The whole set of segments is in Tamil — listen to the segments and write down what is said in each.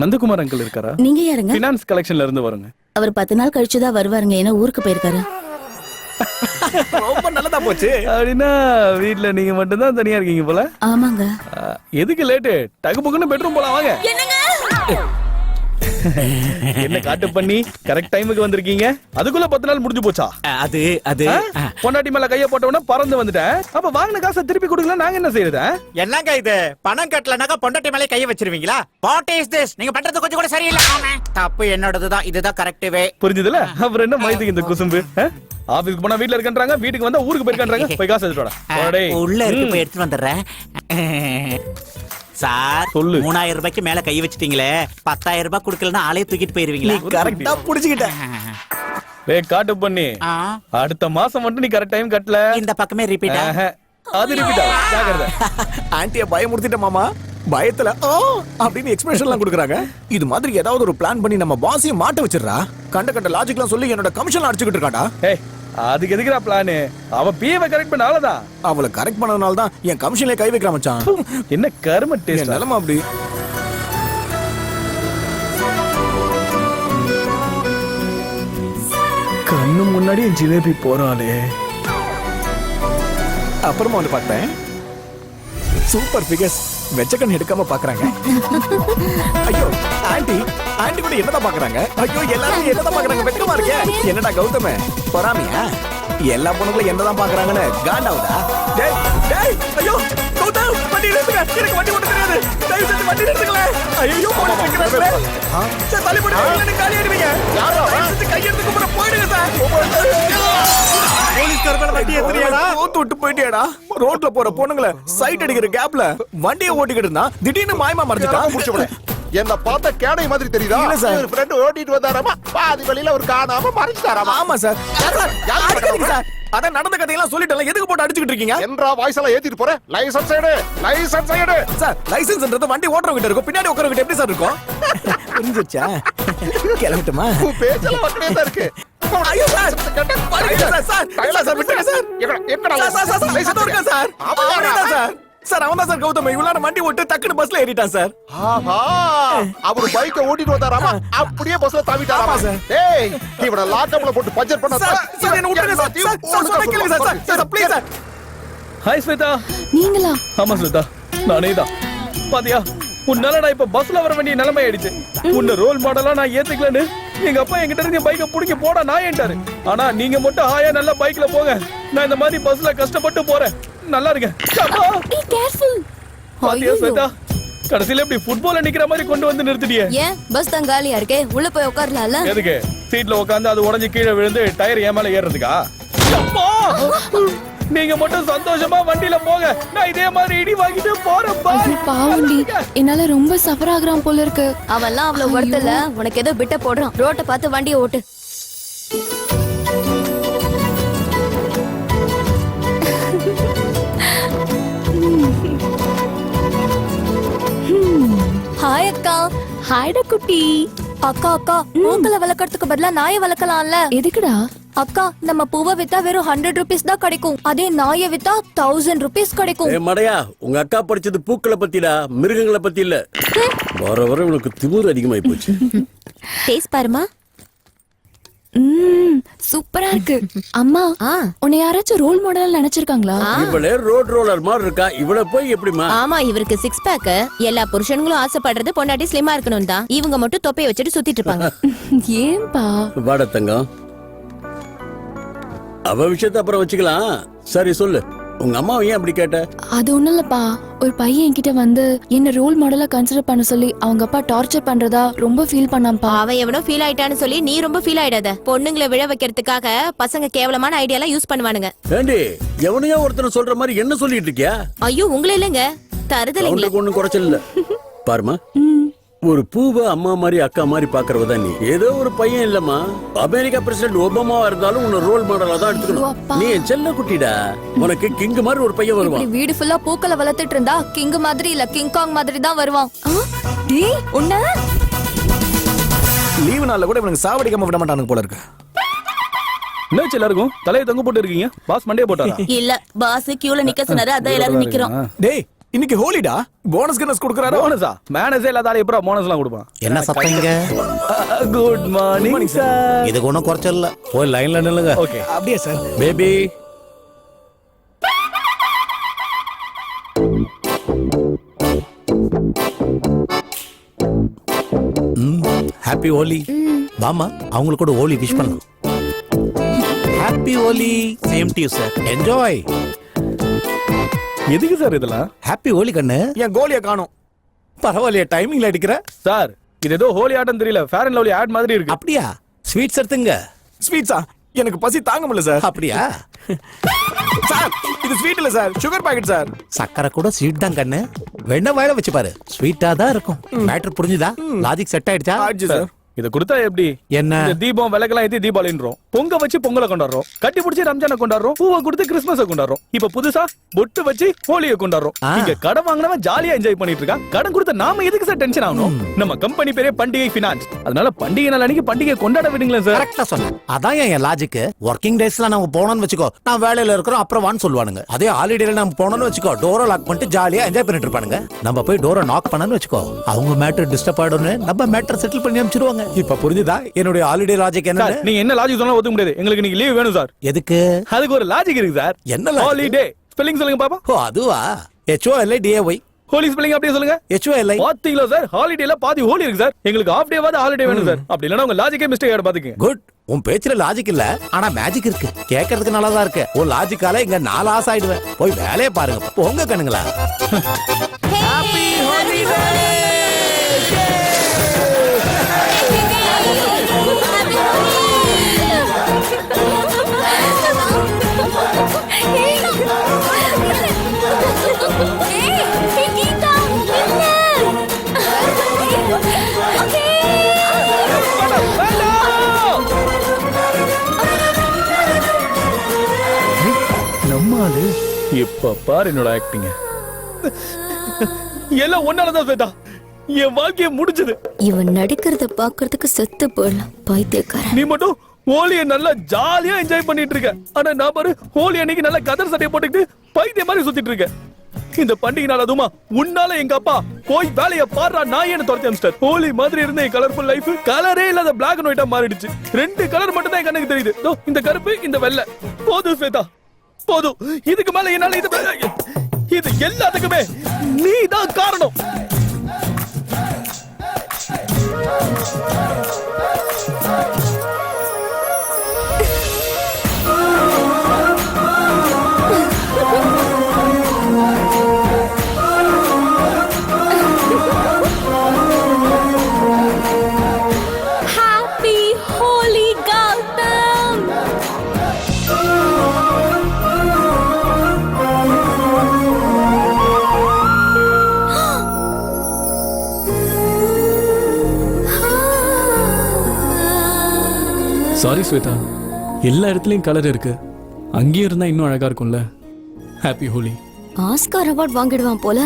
நந்தகுமார் அங்கிள் இருக்காரா? நீங்க யாருங்க? ஃபினான்ஸ் கலெக்ஷன்ல இருந்து வருங்க. அவர் பத்து நாள் கழிச்சுதான் வருவாருங்க. ஏன்னா ஊருக்கு போயிருக்காரு. ரொம்ப நல்லதா போச்சு. அப்படின்னா வீட்ல நீங்க மட்டும்தான் தனியா இருக்கீங்க போல. ஆமாங்க. எதுக்கு லேட்டு டகு பக்குன்னு பெட்ரூம் போலாம் வாங்க. என்ன காட்டு பண்ணி? கரெக்ட் டைமுக்கு வந்திருக்கீங்க. அதுக்குள்ள பத்து நாள் முடிஞ்சு போச்சா? அது அது? பொண்டாட்டி மேல கைய போட்டவன பறந்து வந்துட்டேன். அப்ப வாங்கின காசை திருப்பி கொடுக்கல நாங்க என்ன செய்யறது என்னங்க இது? பணம் கட்டலனாக்கா பொண்டாட்டி மேலே கைய வச்சிருவீங்களா? வாட் இஸ் திஸ் நீங்க பண்றது கொஞ்சம் கூட சரியில்லை. தப்பு என்னோடதுதான். இதுதான் கரெக்ட் வே. புரிஞ்சதுல? அப்புறம் என்ன மைதுக்கு இந்த குசும்பு? ஆபீஸ்க்கு போனா வீட்ல இருக்கன்றாங்க வீட்டுக்கு வந்தா ஊருக்கு போயிருக்கான்றாங்க. போய் காசு எடுத்துட்டு வாடா. உள்ள இருக்கு. போய் எடுத்துட்டு வந்துடுறேன். சார் சொல்லு. மூணாயிரம் ரூபாய்க்கு மேல கை வச்சிட்டீங்களே பத்தாயிரம் ரூபாய் கொடுக்கலன்னா ஆளே தூக்கிட்டு போயிருவீங்களா? கரெக்டா புடிச்சுக்கிட்ட. டேய் காட்டு பண்ணி அடுத்த மாசம் மட்டும் நீ கரெக்ட் டைம் கட்டல. இந்த பக்கமே ரிப்பீட்டா ஆஹா. அது ரிப்பீட் ஆகும் ஜாக்கிரதை. ஆன்ட்டிய பயமுறுத்திட்ட மாமா பயத்துல ஓ அப்படின்னு எக்ஸ்பிரஷன் எல்லாம் கொடுக்குறாங்க. இது மாதிரி ஏதாவது ஒரு பிளான் பண்ணி நம்ம பாஸையும் மாட்ட வச்சிடுறா. கண்ட கண்ட லாஜிக்லாம் சொல்லி என்னோட கமிஷன் அடிச்சுக்கிட்டு இருக்காடா. ஏய் அதுக்கு எதுக்குடா பிளானு அவ பிஏவை கரெக்ட் பண்ணாலதான் அவளை கரெக்ட் பண்ணதுனால தான் என் கமிஷன்ல கை வைக்கிற மச்சான். என்ன கரும டேஸ்ட் நிலைமை அப்படி. கண்ணு முன்னாடி என் ஜிலேபி போறாளே. அப்புறமா வந்து பார்த்தேன் சூப்பர் ஃபிகர்ஸ் வெச்சக்கன் எடுக்காம பாக்குறாங்க. ஐயோ ஆன்ட்டி ஆன்ட்டி கூட என்னதான் பாக்குறாங்க? ஐயோ எல்லாரும் என்னதான் பாக்குறாங்க? வெக்கமா இருக்கே. என்னடா கௌதம? பொறாமையா? எல்லா பொண்ணுங்களும் என்னதான் பாக்குறாங்கன்னு காண்டாவுதா? டேய் டேய் ஐயோ கௌதம் வண்டி நிறுத்துங்க எனக்கு வண்டி ஓட்ட தெரியாது. தயவு செஞ்சு வண்டி நிறுத்துங்களே ஐயோ போலீஸ் நிக்கிறாங்களே. சார் தள்ளி போட்டு காலி ஆயிடுவீங்க. ஓத்து விட்டு போயிட்டியாடா ரோட்ல போற பொண்ணுங்கள சைட் அடிக்கிற கேப்ல வண்டியை ஓட்டிக்கிட்டு இருந்தா திடீர்னு மாயமா மறைஞ்சிட்டான் முடிச்சு என்ன பார்த்த கேடை மாதிரி தெரியுதா? இல்ல சார். ஒரு ஃப்ரெண்ட் ஓட்டிட்டு வந்தாராமா? பாதி வழியில ஒரு காணாம மறைச்சிட்டாராமா ஆமா சார். சார், அதான் நடந்த கதையெல்லாம் சொல்லிட்டல எதுக்கு போட்டு அடிச்சுக்கிட்டு இருக்கீங்க? என்றா வாய்ஸ் எல்லாம் ஏத்திட்டு போற லைசன்ஸ் எடு. லைசன்ஸ் எடு. சார் லைசென்ஸ்ன்றது வண்டி ஓட்டுறவங்க இருக்கும். பின்னாடி உட்காரவங்க எப்படி சார் இருக்கும்? புரிஞ்சிருச்சா? கிளம்பட்டுமா? பேச்செல்லாம் தான் இருக்கு. ஐயோ sir sir sir sir sir sir sir sir? Sir இருக்கா சார் அவன் சார் சார் அவன் தான் சார் கௌதம் இவ்வளவு வண்டி ஓட்டு டக்குனு பஸ்ல ஏறிட்டான் சார் ஆஹா அவர் பைக்க ஓட்டிட்டு வந்தாராமா அப்படியே பஸ்ல தாவிட்டாராமா சார். டேய் இவன போட்டு பஞ்சர் பண்ண சார் சார் என்ன சார் சார் சார் சொன்னா கேளுங்க sir sir sir please sir hi Shweta நீங்களா ஆமா ஸ்வேதா நானே தான் பாத்தியா உன்னால நான் இப்ப பஸ்ல வர வேண்டிய நிலைமை ஆயிடுச்சு உன்ன ரோல் மாடலா நான் ஏத்துக்கலன்னு எங்க அப்பா என்கிட்ட இருந்து பைக்க புடிக்க போடா நான் ஏன்ட்டாரு? ஆனா நீங்க மட்டும் ஆயா நல்லா பைக்ல போங்க. நான் இந்த மாதிரி பஸ்ல கஷ்டப்பட்டு போறேன். நல்லா ஸ்வேதா? கடைசியில இப்படி ஃபுட்பால்ல நிக்கிற மாதிரி கொண்டு வந்து நிறுத்திட்டியே. ஏன்? பஸ் தான் காலியா இருக்கே? உள்ள போய் உட்காரலாம்ல எதுக்கு? சீட்ல உட்காந்து அது உடைஞ்சு கீழே விழுந்து டயர் ஏன் மேல ஏறுறதுக்கா? அப்பா! நீங்க மட்டும் சந்தோஷமா வண்டியில போங்க. நான் இதே மாதிரி இடி வாங்கிட்டு போறேன் பாய். பாவண்டி. என்னால ரொம்ப சஃபர் ஆகுறான் போல இருக்கு. அவன்லாம் அவ்வளவு வருத்தல உனக்கு ஏதோ பிட்ட போடுறான். ரோட்டை பார்த்து வண்டியை ஓட்டு. ஹாய் அக்கா. ஹாய்டா குட்டி. அக்கா அக்கா. பூக்களை வளர்க்கறதுக்கு பதிலா நாயை வளர்க்கலாம்ல. எதுக்குடா? அக்கா நம்ம பூவை வித்தா வெறும் ஹண்ட்ரட் ருபீஸ் தான் கிடைக்கும். அதே நாயை வித்தா தௌசண்ட் ருபீஸ் கிடைக்கும். ஏ மடையா உங்க அக்கா படிச்சது பூக்களை பத்திடா மிருகங்களை பத்தி இல்ல. வர வர உனக்கு திமிரு அதிகமாயி போச்சு. டேஸ்ட் பாருமா சூப்பரா இருக்கு. அம்மா ஆ. உன்னை யாராச்சும் ரோல் மாடல் நினைச்சிருக்காங்களா? இவளே ரோட் ரோலர் மாதிரி இருக்கா? இவள போய் எப்படிமா ஆமா இவருக்கு சிக்ஸ் பேக் எல்லா புருஷன்களும் ஆசைப்படுறது பொண்டாட்டி ஸ்லிமா இருக்கணும் தான். இவங்க மட்டும் தொப்பைய வச்சுட்டு சுத்திட்டு இருப்பாங்க. ஏன்பா? வாட தங்கம். அவ விஷயத்த அப்புறம் வச்சுக்கலாம். சரி சொல்லு. உங்க அம்மாவை ஏன் அப்படி கேட்ட? அது ஒண்ணும் இல்லப்பா. ஒரு பையன் என்கிட்ட வந்து என்ன ரோல் மாடலா கன்சிடர் பண்ண சொல்லி அவங்க அப்பா டார்ச்சர் பண்றதா ரொம்ப ஃபீல் பண்ணாம்ப்பா அவன் எவனோ ஃபீல் ஆயிட்டான்னு சொல்லி நீ ரொம்ப ஃபீல் ஆயிடாத. பொண்ணுங்களை விழ வைக்கிறதுக்காக பசங்க கேவலமான ஐடியாலாம் யூஸ் பண்ணுவானுங்க. ஏண்டி எவனையோ ஒருத்தனை சொல்ற மாதிரி என்ன சொல்லிட்டு இருக்கியா? ஐயோ உங்களே இல்லைங்க. தருதலைங்களே. அவனுக்கு ஒண்ணும் குறைச்சல் இல்ல. பாருமா ஒரு பூவை அம்மா மாதிரி அக்கா மாதிரி பாக்குறவ தான் நீ. ஏதோ ஒரு பையன் இல்லம்மா. அமெரிக்கா பிரசிடென்ட் ஒபாமாவா இருந்தாலும் உன்னை ரோல் மாடலா தான் எடுத்துக்கணும். நீ என் செல்ல குட்டிடா. உனக்கு கிங் மாதிரி ஒரு பையன் வருவான். வீடு ஃபுல்லா பூக்களை வளர்த்துட்டு இருந்தா கிங் மாதிரி இல்ல கிங் காங் மாதிரி தான் வருவான். டேய் உன்ன? லீவு நாள்ல கூட இவனுக்கு சாவடிக்காம விட மாட்டானுங்க போல இருக்கு. என்னாச்சு எல்லாருக்கும்? தலையை தொங்க போட்டு இருக்கீங்க பாஸ் மண்டே போட்டாரா? இல்ல பாஸ் கியூல நிக்க சொன்னாரு அதான் எல்லாரும் நிக்கிறோம். டேய் இன்னைக்கு ஹோலிடா? போனஸ் கனஸ் கொடுக்கறாரோ? போனஸா மேனேஜே இல்லாத ஆளு எப்பறம் போனஸ் எல்லாம் கொடுப்பான்? என்ன சத்தங்க குட் மார்னிங் சார் இதுக்கு ஒன்றும் குறைச்சல போய் லைன்ல நில்லுங்க. ஓகே அப்படியே சார் பேபி ஹாப்பி ஹோலி வாமா அவங்களுக்கு கூட ஹோலி விஷ் பண்ணலாம். Happy Holi same to you sir enjoy எதுக்கு சார் இதெல்லாம்? ஹாப்பி ஹோலி கண்ணு. என் கோலியை காணோம். பரவாயில்லையே டைமிங்ல அடிக்கிற? சார் இது ஏதோ ஹோலி ஆட்டம் தெரியல. ஃபேர் அண்ட் லவ்லி ஆட் மாதிரி இருக்கு. அப்படியா? ஸ்வீட்ஸ் எடுத்துங்க. ஸ்வீட்ஸா எனக்கு பசி தாங்க முடியல சார். அப்படியா? சார் இது ஸ்வீட் இல்ல சார். Sugar packet sir. சக்கரை கூட ஸ்வீட் தான் கண்ணு. வெண்ணெய் வாயில வச்சு பாரு ஸ்வீட்டா தான் இருக்கும். மேட்டர் புரிஞ்சுதா? லாஜிக் செட் ஆயிடுச்சா சார். இத கொடுத்தா எப்படி? என்ன? தீபம் விளக்கெல்லாம் ஏத்தி தீபாவளின்றோம். பொங்க வச்சு பொங்கலை கொண்டாடுறோம். கட்டி பிடிச்சி ரம்ஜானை கொண்டாடுறோம். பூவை கொடுத்து கிறிஸ்மஸ கொண்டாடுறோம். இப்ப புதுசா பொட்டு வச்சு ஹோலியை கொண்டாடுறோம். இங்க கடன் வாங்கினவன் ஜாலியா என்ஜாய் பண்ணிட்டு இருக்கான். கடன் கொடுத்த நாம எதுக்கு சார் டென்ஷன் ஆகணும்? நம்ம கம்பெனி பேரே பண்டிகை பினான்ஸ் அதனால பண்டிகை நாள் அன்னைக்கு பண்டிகை கொண்டாட விடுங்களேன் சார் கரெக்டா சொன்ன அதான் என் லாஜிக் ஒர்க்கிங் டேஸ்ல நம்ம போனோம்னு வச்சுக்கோ நான் வேலையில இருக்கிறோம் அப்புறம் வான்னு சொல்லுவானுங்க. அதே ஹாலிடேல நம்ம போனோம்னு வச்சுக்கோ டோரை லாக் பண்ணிட்டு ஜாலியா என்ஜாய் பண்ணிட்டு இருப்பானுங்க. நம்ம போய் டோரை நாக் பண்ணனு வச்சுக்கோ அவங்க மேட்டர் டிஸ்டர்ப் ஆயிடும்னு நம்ம மேட்டர் செட்டில் பண்ணி அனுப்பிச்சிருவாங்க. இப்ப புரிஞ்சுதா? என்னுடைய ஹாலிடே லாஜிக் என்ன நீங்க என்ன லாஜிக் சொன்னாலும் ஒத்துக்க முடியாது. எங்களுக்கு நீங்க லீவ் வேணும் சார் எதுக்கு? அதுக்கு ஒரு லாஜிக் இருக்கு சார் என்ன? ஹாலிடே ஸ்பெல்லிங் சொல்லுங்க பாப்பா. ஓ அதுவா? H O L I D A Y Holi spelling அப்படியே சொல்லுங்க. ஹெச்ஓ எல்ஐ பாத்தீங்களா சார் ஹாலிடேல பாதி ஹோலி இருக்கு சார் எங்களுக்கு ஆஃப் டேவாவது ஹாலிடே வேணும் சார் அப்படி இல்லனா உங்க லாஜிக்கே மிஸ்டேக் ஆயிடும் பாத்துக்கங்க. குட் உன் பேச்சுல லாஜிக் இல்ல. ஆனா மேஜிக் இருக்கு. கேட்கறதுக்கு நல்லதா இருக்கு. உன் லாஜிக்கால இங்க நாலு ஆசை ஆயிடுவேன். போய் வேலையை பாருங்க. போங்க கண்ணுங்களா? நம்ம இப்ப பாரு என்னோட ஆக்டிங்க எல்லாம் ஒன்னாலதான் ஸ்வேதா என் வாழ்க்கைய முடிஞ்சது. இவன் நடிக்கிறத பாக்குறதுக்கு செத்து போயிடலாம். பைத்தியக்காரன். நீ மட்டும் ஹோலிய நல்லா ஜாலியா என்ஜாய் பண்ணிட்டு இருக்க. ஆனா நான் பாரு ஹோலி அன்னைக்கு நல்லா கதர் சட்டையை போட்டுக்கிட்டு பைத்திய மாதிரி சுத்திட்டு இருக்கேன் இந்த பண்டிகை நாள் அதுமா உன்னால எங்க அப்பா போய் வேலைய பாடுறா நான் என்ன துரத்தி அமிச்சிட்டார் ஹோலி மாதிரி இருந்த என் கலர்ஃபுல் லைஃப் கலரே இல்லாத பிளாக் அண்ட் ஒயிட்டா மாறிடுச்சு. ரெண்டு கலர் மட்டும் தான் என் கண்ணுக்கு தெரியுது. இந்த கருப்பு இந்த வெள்ளை. போதும் ஸ்வேதா போதும் இதுக்கு மேல என்னால இது இது எல்லாத்துக்குமே நீ தான் காரணம் Hey! ஸ்வேதா எல்லா இடத்துலயும் கலர் இருக்கு. அங்கேயும் இருந்தா இன்னும் அழகா இருக்கும்ல. ஹாப்பி ஹோலி ஆஸ்கார் அவார்ட் வாங்கிடுவான் போல.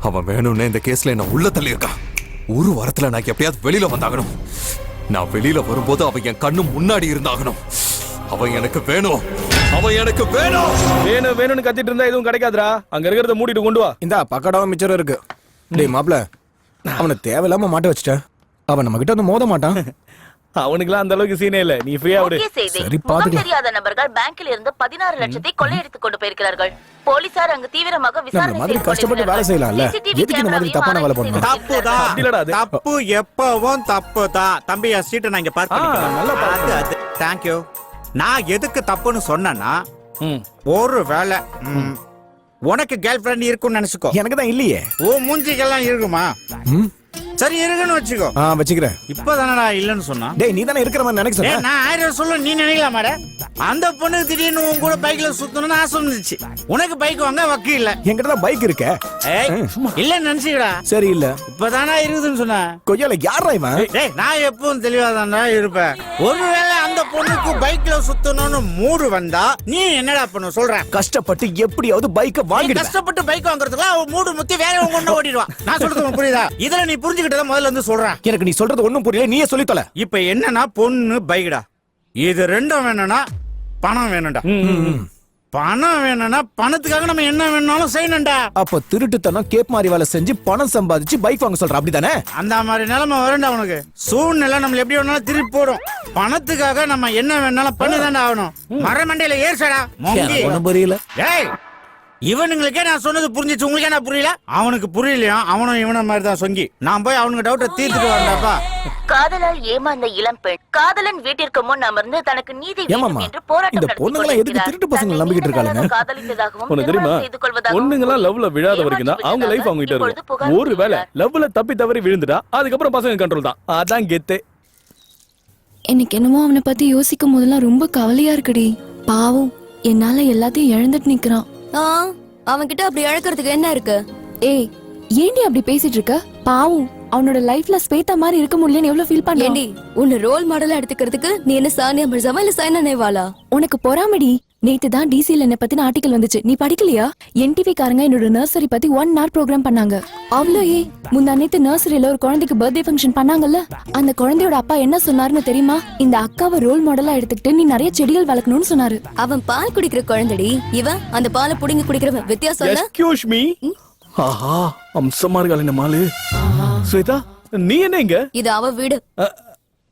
அவன் வேணும்னே இந்த கேஸ்ல என்ன உள்ள தள்ளியிருக்கான். ஒரு வாரத்துல நான் எப்படியாவது வெளியில வந்தாகணும். நான் வெளியில வரும்போது அவன் என் கண்ணு முன்னாடி இருந்தாகணும். அவன் எனக்கு வேணும். அவன் எனக்கு வேணும். வேணும் வேணும்னு கத்திட்டு இருந்தா எதுவும் கிடைக்காதுடா. அங்க இருக்கிறத மூடிட்டு கொண்டு வா. இந்த பக்கடாவும் மிச்சரும் இருக்கு. டேய் மாப்ள அவனை தேவையில்லாம மாட்ட வச்சுட்ட. அவன் நம்ம கிட்ட வந்து மோத மாட்டான். அவனுக்குலாம் அந்த அளவுக்கு சீனே இல்ல. நீ ஃப்ரீயா விடு. சரி பாத்துக்கலாம். தெரியாத நபர்கள் பேங்கில் இருந்து பதினாறு லட்சத்தை கொள்ளையடித்துக் கொண்டு போயிருக்கிறார்கள். போலீசார் அங்கு தீவிரமாக விசாரணை மாதிரி செய்து கஷ்டப்பட்டு வேலை செய்யலாம்ல. எதுக்கு இந்த மாதிரி தப்பான வேலை பண்ணணும்? செய்து தப்பு தான். அப்படி இல்லடா அது. தப்பு எப்பவும் தப்பு தான். தம்பி சீட்டை நான் இங்க பார்க் ஆ, நல்லா அது அது. தேங்க்யூ நான் எதுக்கு தப்புன்னு சொன்னேன்னா. ஒரு வேலை உனக்கு கேர்ள் ஃபிரெண்ட் இருக்கும்னு நினைச்சுக்கோ எனக்கு தான் இல்லையே ஓ மூஞ்சிக்கெல்லாம் இருக்குமா? சரி இருக்குன்னு வச்சுக்கோ. ஆ வச்சுக்கிறேன். இப்பதானடா இல்லைன்னு சொன்னா. டேய் நீ தானே இருக்கிற மாதிரி நினைக்க சொன்ன? நான் ஆயிரம் சொல்ல நீ நினைக்கலாமாட அந்த பொண்ணு திடீர்னு உன் கூட பைக்ல சுத்தணும்னு ஆசை வந்துச்சு. உனக்கு பைக் வாங்க வக்கு இல்ல. என்கிட்ட தான் பைக் இருக்க. இல்ல நினைச்சுக்கடா. சரி இல்ல. இப்பதானா இருக்குதுன்னு சொன்ன. கொய்யால யாரா இவன்? டேய் நான் எப்பவும் தெளிவாதான்டா இருப்பேன். ஒருவேளை அந்த பொண்ணுக்கு பைக்ல சுத்தணும்னு மூடு வந்தா நீ என்னடா பண்ண சொல்ற கஷ்டப்பட்டு எப்படியாவது பைக்க வாங்கிடுவேன் கஷ்டப்பட்டு பைக் வாங்குறதுக்கு அவன் மூடு முத்தி வேற கொண்டு ஓடிடுவான். நான் சொல்றது புரியுதா? இதுல நீ புரிஞ்சுக்கிட்டத முதல்ல இருந்து சொல்றேன். எனக்கு நீ சொல்றது ஒண்ணும் புரியல நீயே சொல்லித் தொலை இப்ப என்னன்னா பொண்ணு பைக்டா. இது ரெண்டும் வேணும்னா பணம் வேணும்டா. பணம் வேணும்னா பணத்துக்காக நம்ம என்ன வேணாலும் செய்யணும்டா. அப்ப திருட்டுத்தனம் கேப் மாதிரி வேலை செஞ்சு பணம் சம்பாதிச்சு பைக் வாங்க சொல்ற அப்படிதானே? அந்த மாதிரி நிலைமை வரண்டா உனக்கு. சூழ்நிலை நம்மள எப்படி வேணாலும் திருப்பி போடும். பணத்துக்காக நம்ம என்ன வேணாலும் பண்ணிதான்டா ஆகணும். மரமண்டையில ஒண்ணும் புரியல. ஏய் இவனுங்களுக்கே நான் சொன்னது புரிஞ்சிச்சு. உங்களுக்கே நான் புரியல? அவனுக்கு புரியலையா? அவனும் இவன மாதிரி தான் சொங்கி. நான் போய் அவனுக்கு டவுட்டை தீர்த்துட்டு வரேன்டாப்பா. காதலால் ஏமாந்த இளம் பெண் காதலன் வீட்டிற்கு முன் அமர்ந்து தனக்கு நீதி வேண்டும் என்று போராட்டம் இந்த பொண்ணுங்கெல்லாம் எதுக்கு. திருட்டு பசங்களை தன்னை நம்பிக்கிட்டு? காலம் காதலித்ததாகவும் உனக்கு தெரியுமா? கூறி லவ்ல விழாத வரைக்கும் தான் அவங்க லைஃப் அவங்க கிட்ட இப்பொழுது இருக்கும். புகார் ஒரு வேளை கூறியுள்ளார். லவ்ல தப்பி தவறி விழுந்துட்டா அதுக்கப்புறம் பசங்க கண்ட்ரோல் தான். அதான் கெத்து. எனக்கு என்னமோ அவனை பத்தி யோசிக்கும் போதெல்லாம் ரொம்ப கவலையா இருக்குடி. பாவம் என்னால எல்லாத்தையும் இழந்துட்டு நிக்கிறான். ஆ அவன்கிட்ட அப்படி இழக்கிறதுக்கு என்ன இருக்கு? ஏய் ஏண்டி அப்படி பேசிட்டு இருக்க பாவம் அவனோட லைஃப்ல ஸ்வேதா மாதிரி இருக்க முடியலன்னு எவ்வளவு ஃபீல் பண்ணேன் உன்னை ரோல் மாடலா எடுத்துக்கிறதுக்கு நீ என்ன சானியா மிர்சாவா இல்ல சைனா நேவாலா? உனக்கு பொறாமடி. நேத்து தான் டிசில என்ன பத்தின ஆர்டிகல் வந்துச்சு. நீ படிக்கலையா? என்டிவி காரங்க என்னோட நர்சரி பத்தி ஒன் hour ப்ரோக்ராம் பண்ணாங்க. அவ்வளோ ஏ முந்தா நேத்து நர்சரியில ஒரு குழந்தைக்கு பர்த்டே ஃபங்க்ஷன் பண்ணாங்கல்ல? அந்த குழந்தையோட அப்பா என்ன சொன்னாருன்னு தெரியுமா? இந்த அக்காவை ரோல் மாடலா எடுத்துக்கிட்டு நீ நிறைய செடிகள் வளர்க்கணும்னு சொன்னாரு. அவன் பால் குடிக்கிற குழந்தைடி. இவன் அந்த பாலை புடிங்கி குடிக்கிறவன். வித்தியாசம் இல்ல? Excuse me? ஆஹா அம்சமா இருக்காள் இந்த மாலு. ஸ்வேதா நீ என்ன இங்க? இது அவ வீடு.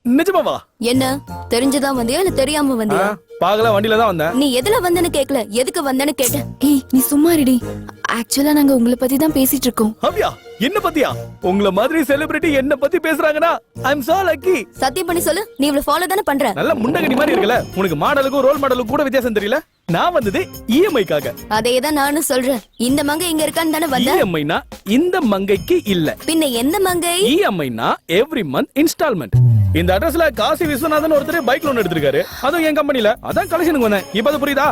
நிஜமாவா? என்ன? தெரிஞ்சுதான் வந்தியா இல்ல தெரியாம வந்தியா? பாகல வண்டியில தான் வந்தேன். நீ எதுல வந்தேன்னு கேக்கல? எதுக்கு வந்தேன்னு கேட்டேன். ஏய் நீ சும்மா இருடி. ஆக்சுவலா நாங்க உங்களை பத்தி தான் பேசிட்டு இருக்கோம். ஹவ்யா என்ன பத்தியா? உங்கள மாதிரி செலிபிரிட்டி என்ன பத்தி பேசுறாங்கன்னா ஐ அம் சோ லக்கி சத்தியம் பண்ணி சொல்லு நீ இவ்வளவு ஃபாலோ தானே பண்ற? நல்ல முண்டகடி மாதிரி இருக்குல்ல? உனக்கு மாடலுக்கும் ரோல் மாடலுக்கும் கூட வித்தியாசம் தெரியல. நான் வந்தது E இஎம்ஐக்காக அதே தான் நானும் சொல்றேன். இந்த மங்கை இங்க இருக்கான்னு தானே வந்த? இஎம்ஐனா இந்த மங்கைக்கு இல்ல. பின்ன எந்த மங்கை? இஎம்ஐனா எவ்ரி மந்த் இன்ஸ்டால்மெண்ட் இந்த அட்ரஸ்ல காசி விஸ்வநாதன் ஒருத்தர் பைக் லோன் எடுத்திருக்காரு. அதுவும் என் கம்பெனில அதான் கலெக்ஷனுக்கு வந்தேன். இப்ப அது புரியுதா?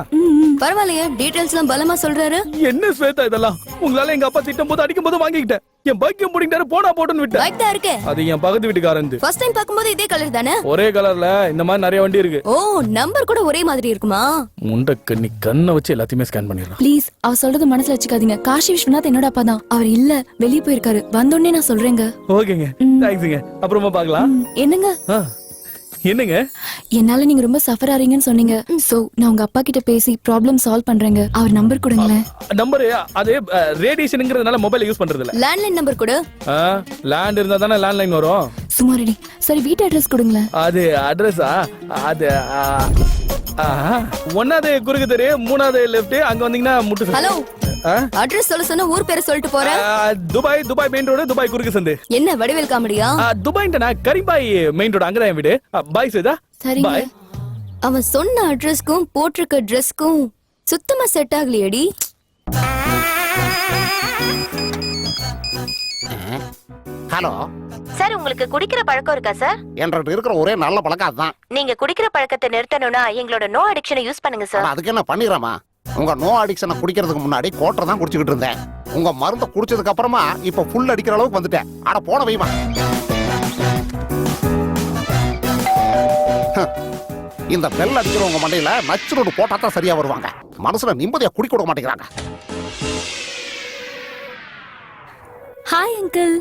பரவாயில்லையே டீடைல்ஸ் எல்லாம் பலமா சொல்றாரு. என்ன ஸ்வேதா இதெல்லாம்? உங்களால எங்க அப்பா திட்டம் போது அடிக்கும் போது வாங்கிக்கிட்டேன். என் பைக்கையும் பிடிக்கிட்டாரு போனா போட்டுன்னு விட்டேன். பைக் தான் இருக்கே. அது என் பக்கத்து வீட்டுக்காரன் ஃபர்ஸ்ட் டைம் பாக்கும்போது இதே கலர் தானே? ஒரே கலர்ல இந்த மாதிரி நிறைய வண்டி இருக்கு. ஓ நம்பர் கூட ஒரே மாதிரி இருக்குமா? முண்டக்கு நீ கண்ணை வச்சு எல்லாத்தையுமே ஸ்கேன் பண்ணிடுறான். ப்ளீஸ் அவர் சொல்றத மனசுல வச்சுக்காதீங்க. காஷி விஸ்வநாத் என்னோட அப்பா தான். அவர் இல்ல வெளியே போயிருக்காரு. வந்தோடனே நான் சொல்றேங்க. ஓகேங்க. தேங்க்ஸுங்க அப்புறமா பார்க்கலாம். ம், என்னங்க? ஆ, என்னங்க? என்னால நீங்க ரொம்ப சஃபர் ஆறீங்கன்னு சொன்னீங்க. சோ நான் உங்க அப்பா கிட்ட பேசி ப்ராப்ளம் சால்வ் பண்றேங்க. அவர் நம்பர் கொடுங்களேன். நம்பர் அது ரேடியேஷனுங்கிறதுனால மொபைல் யூஸ் பண்றது இல்ல லேண்ட்லைன் நம்பர் கொடு. லேண்ட் இருந்தா தானே லேண்ட்லைன் வரும். சும்மா ரெடி சரி வீட்டு அட்ரஸ் கொடுங்களேன். அது அட்ரஸா அது. ஒண்ணாவது குறுக்கு தெரு மூணாவது லெஃப்ட் அங்க வந்தீங்கன்னா முட்டு. ஹலோ? அட்ரஸ் சொல்ல சொன்னா ஊர் பேரை சொல்லிட்டு போற? ஆ, Dubai Dubai main road Dubai குறுக்கு சந்து. என்ன வடிவேல் காமெடியா? நான் கரிபாய் மெயின் ரோடு அங்கதான் வீடு. பாய் சேதா சரிங்க. பாய் அவன் சொன்ன அட்ரஸ்க்கும் போட்டிருக்க ட்ரெஸ்க்கும் சுத்தமா செட் ஆகலையேடி. ஹலோ. சார் உங்களுக்கு குடிக்கிற பழக்கம் இருக்கா சார்? என்கிட்ட இருக்கிற ஒரே நல்ல பழக்கம் அதுதான். நீங்க குடிக்கிற பழக்கத்தை நிறுத்தணும்னா எங்களோட நோ அடிக்ஷனை யூஸ் பண்ணுங்க சார். அதுக்கு என்ன பண்ணிடுறேமா? உங்க நோ அடிக்ஷனை குடிக்கிறதுக்கு முன்னாடி கோட்டை தான் குடிச்சுக்கிட்டு இருந்தேன். உங்க மருந்தை குடிச்சதுக்கு அப்புறமா இப்ப ஃபுல் அடிக்கிற அளவுக்கு வந்துட்டேன். ஆனால் போன வைமா. இந்த பெல் அடிக்கிறவங்க மண்டையில நச்சுரோடு போட்டா தான் சரியா வருவாங்க. மனசுல நிம்மதியா குடிக்க விட மாட்டேங்கிறாங்க. ஹாய் அங்கிள்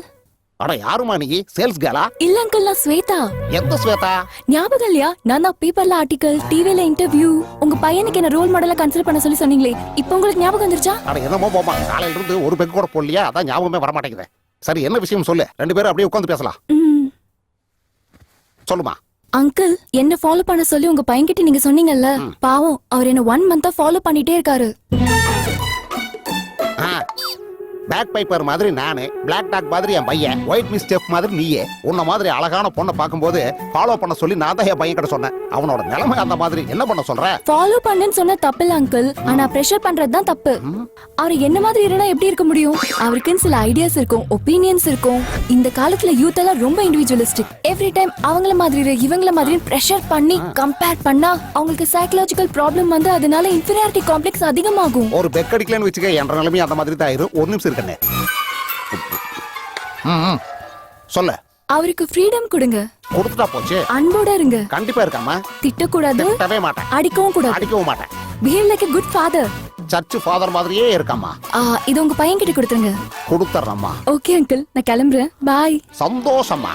அட யாருமா நீ? சேல்ஸ் கேலா இல்ல அங்கிள் நான் ஸ்வேதா. எந்த ஸ்வேதா? ஞாபகம் இல்லையா? நான் தான் பேப்பர்ல ஆர்டிகல் டிவில இன்டர்வியூ உங்க பையனுக்கு என்ன ரோல் மாடலா கன்சிடர் பண்ண சொல்லி சொன்னீங்களே இப்போ உங்களுக்கு ஞாபகம் வந்துருச்சா? அட என்னமோ போமா காலையில இருந்து ஒரு பெக் கூட போடலையா? அதான் ஞாபகமே வர மாட்டேங்குது சரி என்ன விஷயம் சொல்லு? ரெண்டு பேரும் அப்படியே உட்காந்து பேசலாம். சொல்லுமா அங்கிள் என்ன ஃபாலோ பண்ண சொல்லி உங்க பையன்கிட்ட நீங்க சொன்னீங்கல்ல பாவம் அவர் என்ன ஒன் மந்தா ஃபாலோ பண்ணிட்டே இருக்காரு. பேக் பைப்பர் மாதிரி நானு பிளாக் டாக் மாதிரி என் பையன் ஒயிட் மிஸ் ஸ்டெப் மாதிரி நீயே. உன்ன மாதிரி அழகான பொண்ணை பார்க்கும்போது ஃபாலோ பண்ண சொல்லி நான் தான் என் பையன் கிட்ட சொன்னேன். அவனோட நிலைமை அந்த மாதிரி. என்ன பண்ண சொல்ற? ஃபாலோ பண்ணுன்னு சொன்ன தப்பு இல்ல அங்கிள் ஆனா பிரஷர் பண்றது தான் தப்பு. அவர் என்ன மாதிரி இருந்தா எப்படி இருக்க முடியும்? அவருக்குன்னு சில ஐடியாஸ் இருக்கும் ஒப்பீனியன்ஸ் இருக்கும். இந்த காலத்துல யூத் எல்லாம் ரொம்ப இண்டிவிஜுவலிஸ்டிக் எவ்ரி டைம் அவங்கள மாதிரி இவங்கள மாதிரி பிரஷர் பண்ணி கம்பேர் பண்ணா அவங்களுக்கு சைக்கலாஜிக்கல் ப்ராப்ளம் வந்து அதனால இன்ஃபீரியாரிட்டி காம்ப்ளெக்ஸ் அதிகமாகும். ஒரு பெக் அடிக்கலன்னு வச்சுக்க என்ற நிலைமை அந்த மாதிரி தான் இரு ஒரு நிமிஷம் இருக்கண்ணே ம். சொல்லு. அவருக்கு ஃப்ரீடம் கொடுங்க. கொடுத்துட்டா போச்சு. அன்போட இருங்க. கண்டிப்பா இருக்காமா திட்டக்கூடாது திட்டவே மாட்டேன். அடிக்கவும் கூடாது. அடிக்கவும் மாட்டேன். Behave like a good father church father மாதிரியே இருக்காமா இது உங்க பையன் கிட்ட கொடுத்துருங்க. கொடுத்துட்றேம்மா ஓகே அங்கிள் நான் கிளம்புறேன். பாய் சந்தோஷமா